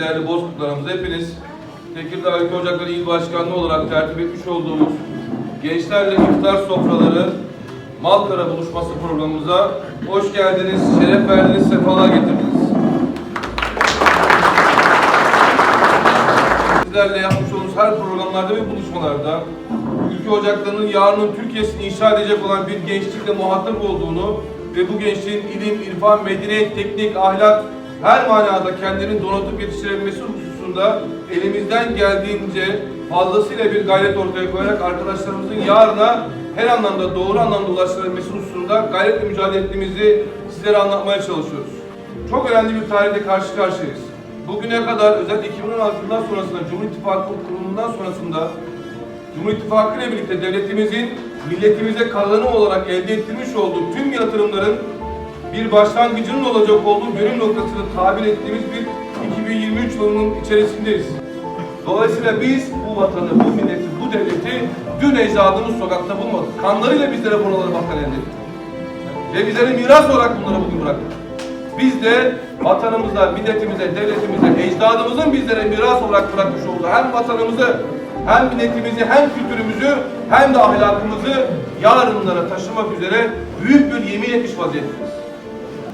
değerli bozkırlarımız hepiniz Tekirdağ Ülke Ocakları İl Başkanlığı olarak tertip etmiş olduğumuz Gençlerle İftar Sofraları Malkara Buluşması programımıza hoş geldiniz, şeref verdiniz, sefalar getirdiniz. Sizlerle yapmış olduğumuz her programlarda ve buluşmalarda Ülke Ocakları'nın yarının Türkiye'sini inşa edecek olan bir gençlikle muhatap olduğunu ve bu gençliğin ilim, irfan, medeniyet, teknik, ahlak her manada kendini donatıp yetiştirebilmesi hususunda elimizden geldiğince fazlasıyla bir gayret ortaya koyarak arkadaşlarımızın yarına her anlamda doğru anlamda ulaştırabilmesi hususunda gayretle mücadele ettiğimizi sizlere anlatmaya çalışıyoruz. Çok önemli bir tarihte karşı karşıyayız. Bugüne kadar özellikle 2016'dan sonrasında Cumhur İttifakı kurulundan sonrasında Cumhur İttifakı ile birlikte devletimizin milletimize kazanım olarak elde ettirmiş olduğu tüm yatırımların bir başlangıcının olacak olduğu dönüm noktasını tabir ettiğimiz bir 2023 yılının içerisindeyiz. Dolayısıyla biz bu vatanı, bu milleti, bu devleti dün ecdadımız sokakta bulmadık. Kanlarıyla bizlere buraları vatan elde. Ve bizlere miras olarak bunları bugün bıraktı. Biz de vatanımıza, milletimize, devletimize, ecdadımızın bizlere miras olarak bırakmış olduğu hem vatanımızı, hem milletimizi, hem kültürümüzü, hem de ahlakımızı yarınlara taşımak üzere büyük bir yemin etmiş vaziyetteyiz.